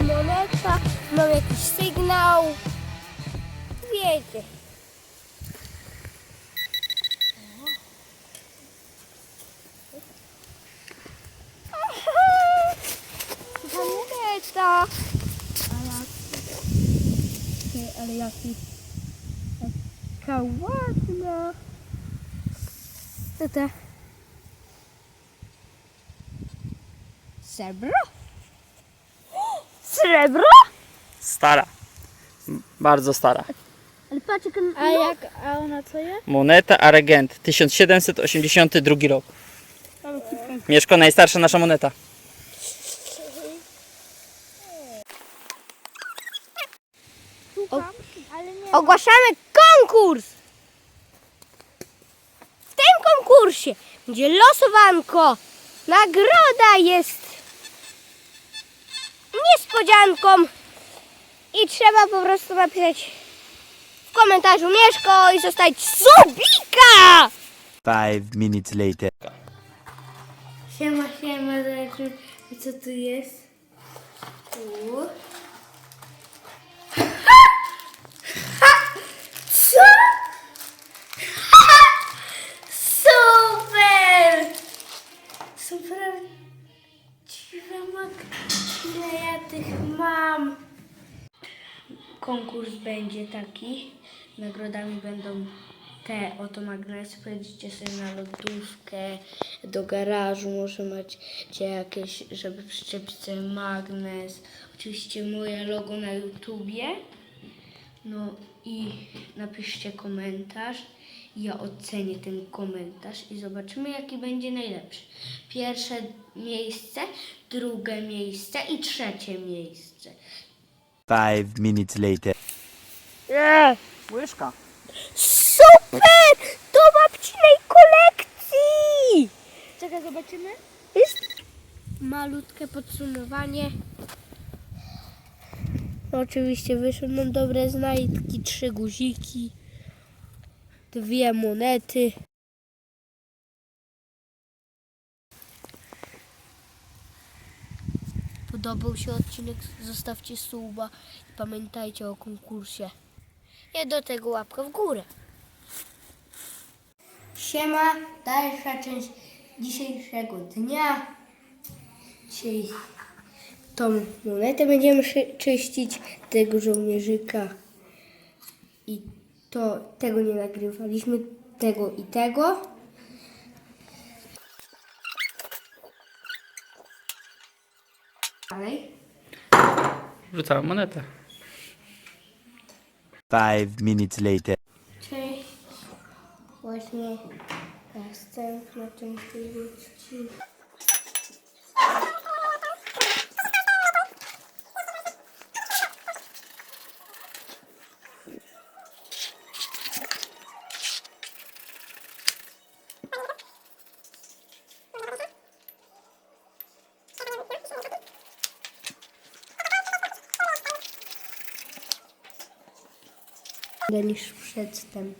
monetka, mam jakiś sygnał. Wiecie. Ta moneta. Ale jaki... Jaka ładna. Co to? Srebro? Srebro? Stara. Bardzo stara. Ale patrz jak A jak, a ona co jest? Moneta Aregent, 1782 rok. Mieszko, najstarsza nasza moneta. Ogłaszamy konkurs! W tym konkursie będzie losowanko. Nagroda jest niespodzianką i trzeba po prostu napisać w komentarzu Mieszko i zostać subika! Five minutes later. Siema, siema, zobaczmy co tu jest. Tu. Co? Super! Super! Dziwa mak, ile ja tych mam. Konkurs będzie taki. Nagrodami będą te oto magnesy. Pojedziecie sobie na lodówkę, do garażu. Może macie jakieś, żeby przyczepić sobie magnes. Oczywiście moje logo na YouTubie. No i napiszcie komentarz. Ja ocenię ten komentarz i zobaczymy, jaki będzie najlepszy. Pierwsze miejsce, drugie miejsce i trzecie miejsce. Five minutes later. Łyżka. Super! Do babcinej kolekcji! Czekaj, zobaczymy. Jest malutkie podsumowanie. Oczywiście wyszły nam dobre znajdki, trzy guziki, dwie monety. Podobał się odcinek, zostawcie suba i pamiętajcie o konkursie. I do tego łapkę w górę. Siema, dalsza część dzisiejszego dnia. Dzisiaj tą monetę będziemy czyścić, tego żołnierzyka. I to, tego nie nagrywaliśmy, tego i tego. Dalej. Rzucałem monetę. Five minutes later. Cześć. Właśnie następna część tej gości. Niż przedtem.